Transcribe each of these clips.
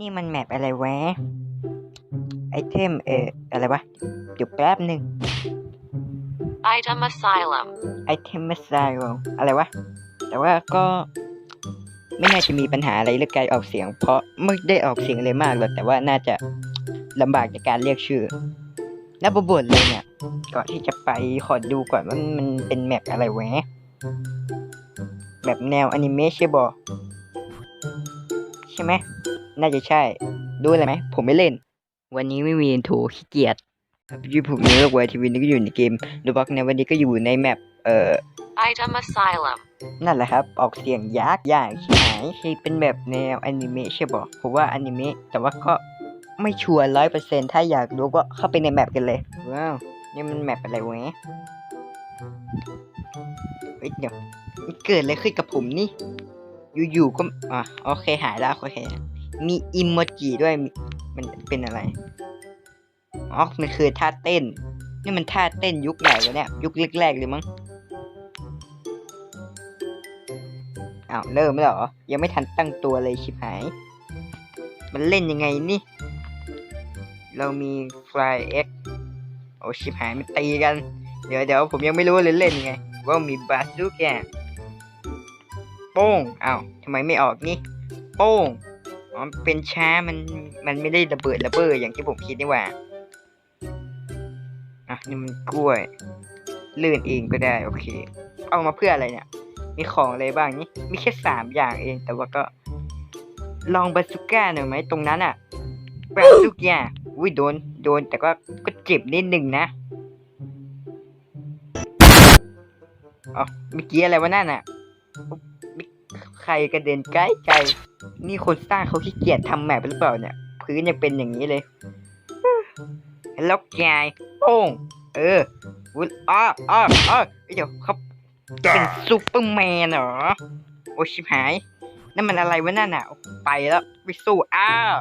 นี่มันแมปอะไรวะไอเทมเอออะไรวะ เดี๋ยวแป๊บหนึ่ง Item Asylum. ไอเทมมาไซโอะไรวะ แต่ว่าก็ไม่น่าจะมีปัญหาอะไรเรื่องการออกเสียง เพราะไม่ได้ออกเสียงเลยมากหรอกแต่ว่าน่าจะลำบากในการเรียกชื่อแล้วบบนเลยเนี่ย ก่อนที่จะไปขอดูก่อนว่ามันเป็นแมปอะไรแวะ แบบแนวอนิเมะใช่บอใช่ไหม น่าจะใช่ ดูเลยไหม ผมไม่เล่น วันนี้ไม่มีอินโทรขี้เกียจครับอยูผมเนื้อวัยทีวีนี่ก็อยู่ในเกมดูบ็อกในวันนี้ก็อยู่ในแมปเอ่อ Item Asylum. นั่นแหละครับ ออกเสียงยากยากใช่ไหมคือเป็นแบบแนวอนิเมะใช่ปะผมว่าอนิเมะแต่ว่าก็ไม่ชัวร์ร้อยเปอร์เซ็นถ้าอยากรู้ก็เข้าไปในแมปกันเลย ว้าว นี่มันแมปอะไรวะเฮ้ยเดี๋ยวมันเกิดอะไรขึ้นกับผมนี่ อยู่ๆก็อะโอเคหายแล้วโอเค มีอิโมจิด้วยมันเป็นอะไรอ๋อมันคือท่าเต้น นี่มันท่าเต้นยุคไหนวะเนี่ย ยุคแรกๆเลยมั้งอ้าวเริ่มแล้วเหรอ ยังไม่ทันตั้งตัวเลยชิบหาย มันเล่นยังไงนี่ เรามี Fly X โอ้ชิบหายมันตีกัน เดี๋ยวเดี๋ยวผมยังไม่รู้เลยเล่นยังไง ว่ามีบาซูแกโป้งอ้าวทำไมไม่ออกนี่ โป้ง อ๋อเป็นช้ามันมันไม่ได้ระเบิดระเบ้ออย่างที่ผมคิดนี่หว่าอะนี่มันกล้วย ลื่นเองก็ได้โอเค เอามาเพื่ออะไรเนี่ย มีของอะไรบ้างนี่มีแค่สามอย่างเอง แต่ว่าก็ ลองบาซูก้าหน่อยไหมตรงนั้นอะบาซูก้าอุ้ยโดนโดนแต่ก็ก็เจ็บนิดหนึ่งนะอ๋อเมื่อกี้อะไรวะนั่นอะ ใครกระเด็นไกลไกลนี่คนสร้างเขาขี้เกียจทำแมปหรือเปล่าเนี่ย พื้นยังเป็นอย่างนี้เลย แล้วแกโป้งเออวุ้ยอ้ออ้ออ้อเดี๋ยวเขาเป็นซูเปอร์แมนเหรอ โอชิบหาย นั่นมันอะไรวะนั่นน่ะ ไปแล้วไปสู้อ้าว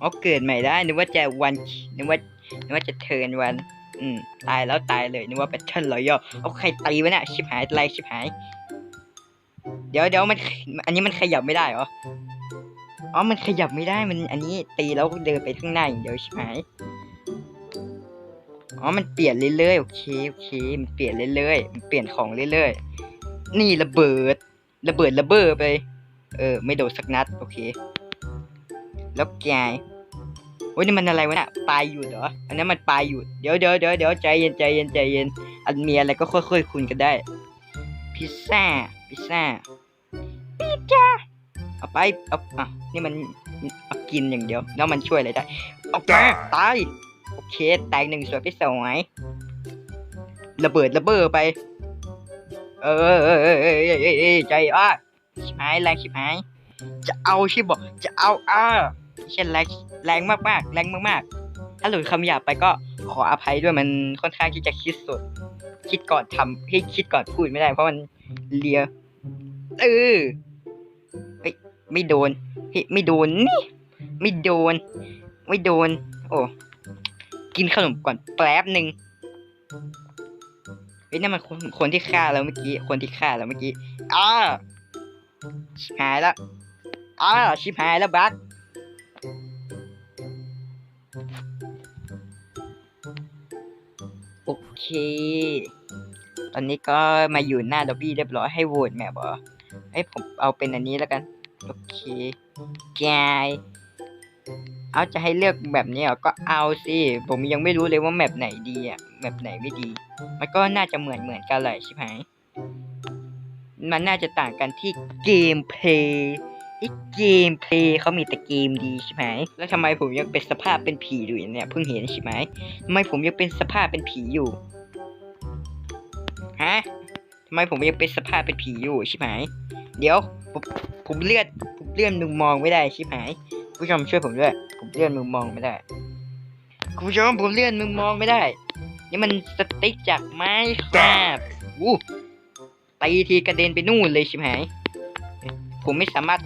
อ๋อเกิดใหม่ได้นึกว่าจะวันนึกว่านึกว่าจะเทินวัน อืมตายแล้วตายเลยนึกว่าแบทเทิลรอยัลเอาใครตีวะเนี่ยชิบหายอะไรชิบหาย เดี๋ยวเดี๋ยวมันอันนี้มันขยับไม่ได้เหรออ๋อมันขยับไม่ได้มันอันนี้ตีแล้วเดินไปข้างหน้าอย่างเดียวชิบหายอ๋อมันเปลี่ยนเรื่อยๆโอเคโอเคมันเปลี่ยนเรื่อยๆมันเปลี่ยนของเรื่อยๆนี่ระเบิด ระเบิดระเบ้อไป เออ ไม่โดนสักนัด โอเค แล้วแก โอ้ยนี่มันอะไรวะเนี่ยปลายหยุดเหรอ อันนั้นมันปลายหยุด เดี๋ยวเดี๋ยวเดี๋ยวเดี๋ยวใจเย็นใจเย็นใจเย็น อันมีอะไรก็ค่อยๆคุยกันได้ พิซซ่า พิซซ่า พิซซ่า เอาไป เอาอะนี่มันเอากินอย่างเดียว แล้วมันช่วยอะไรได้เอาไปตาย โอเค แตกหนึ่งสวยไปสวยระเบิดระเบ้อไป เออเออเออเออเออเออเออใจอะชิบหายแรงชิบหาย จะเอาชิบอก จะเอาอ่า ไม่ใช่แรงแรงมากมากๆแรงมากมากๆ ถ้าหลุดคำหยาบไปก็ขออภัยด้วยมันค่อนข้างที่จะคิดสุด คิดก่อนทำให้คิดก่อนพูดไม่ได้ เพราะมันเลียเออเฮ้ยไม่โดนเฮ้ยไม่โดนนี่ไม่โดน ไม่โดน โอ้กินขนมก่อนแป๊บหนึ่งเฮ้ยนั่นมันคนคนที่ฆ่าเราเมื่อกี้ คนที่ฆ่าเราเมื่อกี้อ้าชิบหายแล้วอ้าชิบหายแล้วบัส เค ตอนนี้ก็มาอยู่หน้าดอบบี้เรียบร้อยให้โหวตแมปเหรอให้ผมเอาเป็นอันนี้แล้วกัน โอเคแกยเอาจะให้เลือกแบบนี้เหรอก็เอาสิ ผมยังไม่รู้เลยว่าแมปไหนดีอะแมปไหนไม่ดี มันก็น่าจะเหมือนเหมือนกันเลยใช่ไหมมันน่าจะต่างกันที่เกมเพลย์ไอ้เกมเพลย์เขามีแต่เกมดีใช่ไหม แล้วทำไมผมยังเป็นสภาพเป็นผีอยู่เนี่ยเพิ่งเห็นใช่ไหมทำไมผมยังเป็นสภาพเป็นผีอยู่ ฮะทำไมผมยังเป็นสภาพเป็นผีอยู่ใช่ไหมเดี๋ยวผมผมเลื่อนผมเลื่อนมุมมองไม่ได้ใช่ไหมผู้ชมช่วยผมด้วย ผมเลื่อนมุมมองไม่ได้ คุณผู้ชมผมเลื่อนมุมมองไม่ได้ นี่มันสติ๊กจากไม้ครับวู้ตีทีกระเด็นไปนู่นเลยใช่ไหมผมไม่สามารถ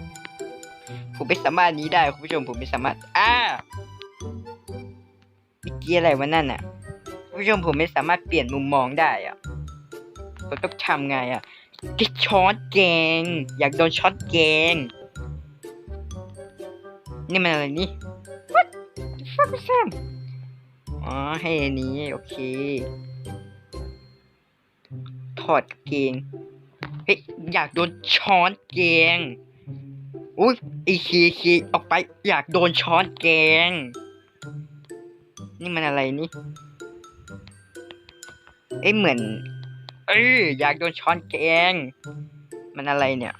ผมไม่สามารถนี้ได้คุณผู้ชมผมไม่สามารถ อ้าเมื่อกี้อะไรวะนั่นอะคุณผู้ชมผมไม่สามารถเปลี่ยนมุมมองได้อะ ผมต้องทำไงอะที่ช็อตแกง อยากโดนช็อตแกง นี่มันอะไรนี่ What the fuck is that อ๋อให้อันนี้ โอเค ถอดเกง เฮ้ย อยากโดนช้อนแกง อุ้ยไอคีคีออกไป อยากโดนช้อนแกง นี่มันอะไรนี่ เอ้ยเหมือน เอ้ยอยากโดนช้อนแกง มันอะไรเนี่ย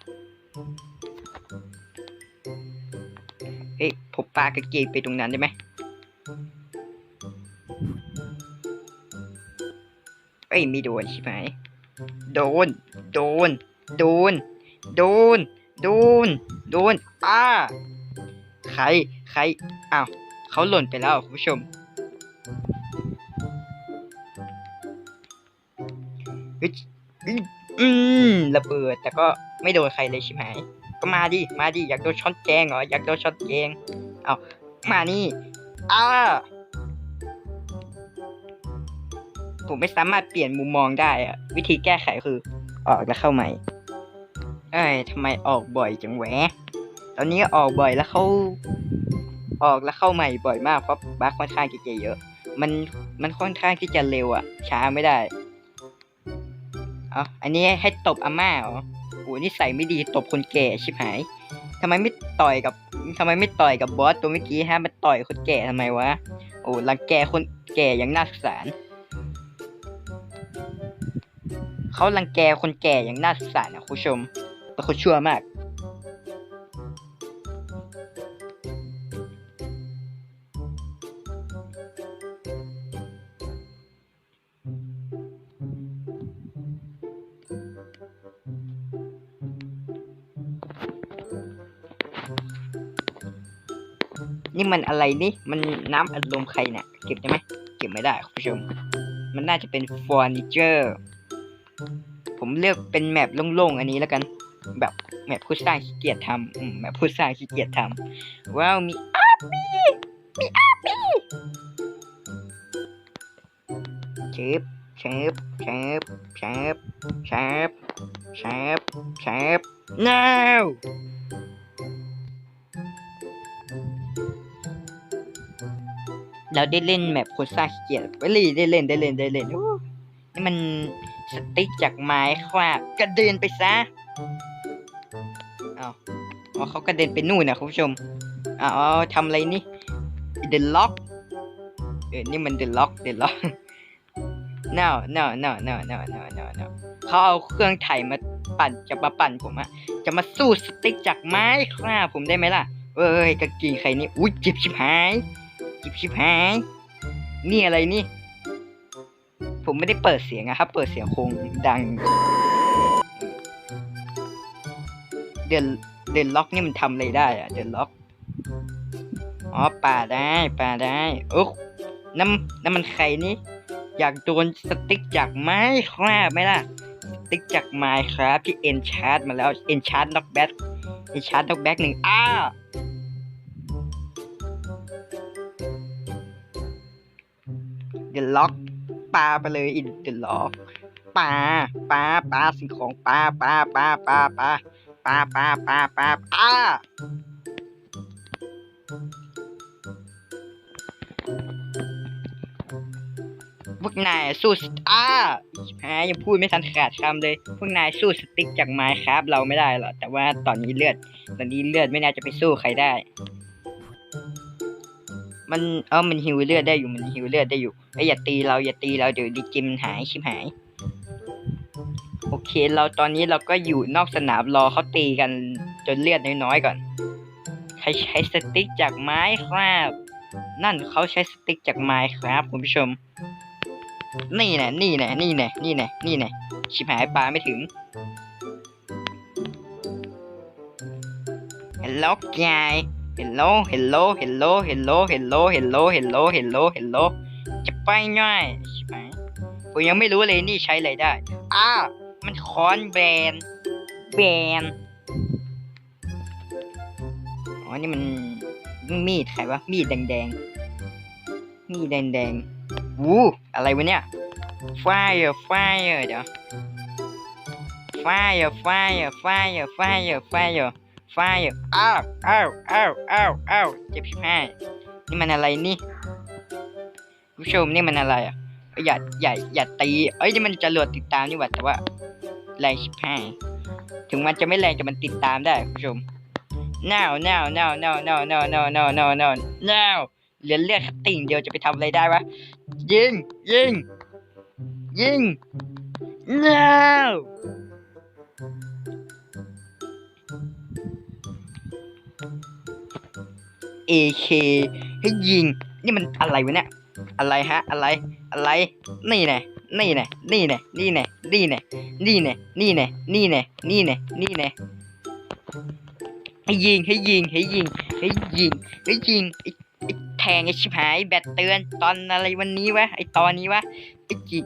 เฮ้ยผมปากระเกงไปตรงนั้นได้ไหมเอ้ยไม่โดนใช่ไหมโดน โดน โดน โดน โดน โดน อ้า ใคร ใคร อ้าว เขาหล่นไปแล้วคุณผู้ชม อืมระเบิดแต่ก็ไม่โดนใครเลยใช่ไหมก็มาดิ มาดิ อยากโดนช็อตแกงเหรอ อยากโดนช็อตแกง เอามานี่อ้าผมไม่สามารถเปลี่ยนมุมมองได้อะวิธีแก้ไขคือ ออกแล้วเข้าใหม่ เอ้ยทำไมออกบ่อยจังแหวะ ตอนนี้ออกบ่อยแล้วเขาออกแล้วเข้าใหม่บ่อยมากเพราะบัคค่อนข้างที่จะเยอะ มันมันค่อนข้างที่จะเร็วอะช้าไม่ได้ อ๋ออันนี้ให้ตบอาม่าเหรอโอ้นี่ใส่ไม่ดีตบคนแก่ชิบหายทำไมไม่ต่อยกับทำไมไม่ต่อยกับบอสตัวเมื่อกี้ฮะมาต่อยคนแก่ทำไมวะ โอ้รังแกคนแก่อย่างน่าสงสารเขารังแกคนแก่อย่างน่าสงสารนะคุณผู้ชมเป็นคนชั่วมาก นี่มันอะไรนี่มันน้ำอัดลมใครเนี่ยเก็บได้ไหมเก็บไม่ได้คุณผู้ชม มันน่าจะเป็นเฟอร์นิเจอร์ผมเลือกเป็นแมปโล่งๆอันนี้แล้วกัน แบบแมปผู้สร้างขี้เกียจทำแมปผู้สร้างขี้เกียจทำว้าวมีอาบีมีอาบีเชฟเชฟเชฟเชฟเชฟเชฟเชฟ no เราได้เล่นแมปโคซ่าขี้เกียจเว้ยได้เล่นได้เล่นได้เล่นนี่มันสติ๊กจากไม้ครับกระเด็นไปซะเอาอ๋อเขากระเด็นไปนู่นนะคุณผู้ชมอาเอทำอะไรนี่ The Lock เออนี่มัน The Lock The Lock no no no no no no no no เขาเอาเครื่องไถมาปั่นจะมาปั่นผมอะจะมาสู้สติ๊กจากไม้ครับผมได้ไหมล่ะเอ้ยกางเกงใครนี่อุ้ยจิบชิบหาย จิบชิบหาย นี่อะไรนี่ ผมไม่ได้เปิดเสียงอะครับ เปิดเสียงคงดัง เดินเดินล็อกนี่มันทำอะไรได้อะเดินล็อก อ๋อป่าได้ป่าได้โอ๊กน้ำน้ำมันใครนี่ อยากโดนสติ๊กจากไม้ครับไหมล่ะ สติ๊กจากไม้ครับที่เอ็นชาร์ดมาแล้ว เอ็นชาร์ดน็อกแบ็กเอ็นชาร์ดน็อกแบ็กหนึ่งอ้า เดนล็อกปลาไปเลยอินเดล็อกปลาปลาปลาสิ่งของปลาปลาปลาปลาปลาปลาปลาปลาปลาปลาพวกนายสู้สอ้าแหมยังพูดไม่ทันขาดคำเลย พวกนายสู้สติ๊กจากไม้ครับ เราไม่ได้หรอกแต่ว่าตอนนี้เลือด ตอนนี้เลือดไม่น่าจะไปสู้ใครได้ มันเออมันหิวเลือดได้อยู่มันหิวเลือดได้อยู่ไอ้ยอย่าตีเราอย่าตีเราเดี๋ยวดีจิมนหายชิบหาย โอเค เราตอนนี้เราก็อยู่นอกสนามรอเขาตีกันจนเลือดน้อยๆก่อนใครใช้สติ๊กจากไม้ครับ นั่นเขาใช้สติ๊กจากไม้ครับคุณผู้ชม นี่แน่นี่แน่นี่แน่นี่แน่นี่แน่ชิบหายปลาไม่ถึง Hello guy Hello Hello Hello Hello Hello Hello Hello Hello Hello จะไปง่ายใช่ไหมผมยังไม่รู้เลยนี่ใช้อะไรได้อ้ามันคอนแบนแบนอ๋อนี่มันมีดใครวะมีดแดงๆ มีดแดงๆวู้อะไรวะเนี่ย Fire Fire เดี๋ยว fire fire fire fire fire fire อ้าวอ้าวอ้าวอ้าวอ้าวเจ็บชิบหายนี่มันอะไรนี่ผู้ชมนี่มันอะไรอะอย่าอย่าอย่าตีเอ้ยนี่มันจะรวดติดตามนี่หว่าแต่ว่าแรงชิบหายถึงมันจะไม่แรงแต่มันติดตามได้คุณผู้ชม now now now now now now now now now now now เหลือเลือดติ่งเดียวจะไปทำอะไรได้วะยิงยิงยิง no เอคให้ยิง นี่มันอะไรวะเนี่ย อะไรฮะ อะไร อะไร นี่แน่นี่แน่นี่แน่นี่แน่นี่แน่นี่แน่นี่แน่นี่แน่นี่แน่นี่แน่ให้ยิง ให้ยิง ให้ยิง ให้ยิง ให้ยิงไอ้แทงไอ้ชิบหายแบตเตือนตอนอะไรวันนี้วะ ไอ้ตอนนี้วะ ไอ้จิ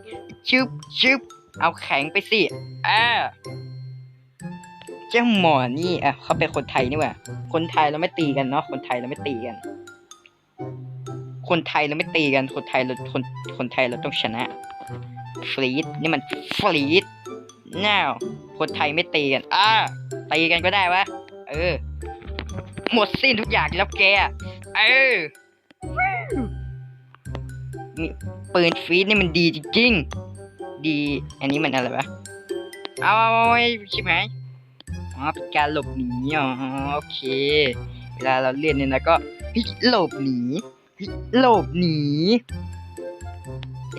ชึบชึบเอาแข็งไปสิอ่า จ้าหมอนี่อะเขาเป็นคนไทยนี่หว่าคนไทยเราไม่ตีกันเนาะคนไทยเราไม่ตีกัน คนไทยเราไม่ตีกัน คนไทยเราคนคนไทยเราต้องชนะฟรีดนี่มันฟรีดน้าวคนไทยไม่ตีกันอ่าตีกันก็ได้วะเออ หมดสิ้นทุกอย่างแล้วแกเออนี่ปืนฟรีดนี่มันดีจริงๆดี อันนี้มันอะไรวะ เอาเอาเอาไอ้ชิบหาย อ๋อเป็นการหลบหนีอ๋อโอเค เวลาเราเล่นเนี่ยนะก็เฮ้ยหลบหนีเฮ้ยหลบหนี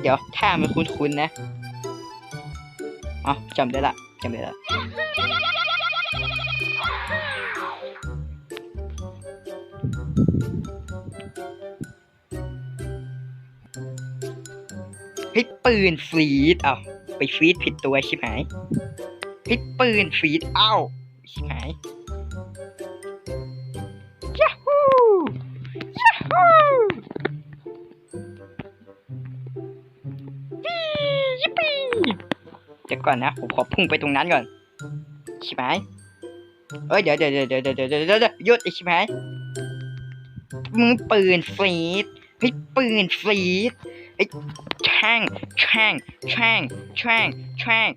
เดี๋ยวท่ามันคุ้นๆนะอ๋อจำได้ละจำได้ละเฮ้ยปืนฟรีดอ้าไปฟรีดผิดตัวใช่ไหมเฮ้ยปืนฟรีดอ้าใก่อนนะ ผมขอพุ่งไปตรงนั้นก่อนใช่ไหมเอ้ยเดี๋ยวเดี๋ยวเดี๋ยวเดี๋ยวเดี๋ยวเดี๋ยวยุดใช่ไหมมือปืนฟีดเฮ้ปืนฟีดไอ้แช่งแช่งแช่งแช่งแช่าง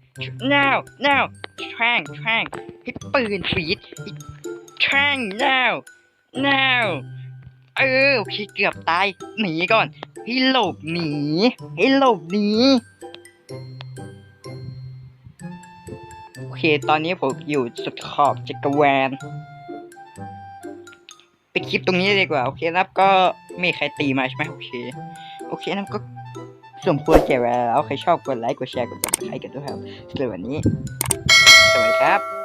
now now ช่งแช่งไอ้ปืนฟีดไอ้แช่งาง now now เออโอเเกือบตายหนีก่อนให้หลบหนีให้หลบหนี เค ตอนนี้ผมอยู่สุดขอบจักรวาลไปดคลิปตรงนี้ดีกว่า โอเคนับก็ไม่มีใครตีมาใช่ไหมโอเค โอเคนับก็สมควรแก่เวลาแล้ว ใครชอบกดไลค์ กดแชร์ กดติดตามกันด้วยครับสำหรับวันนี้ สวัสดีครับ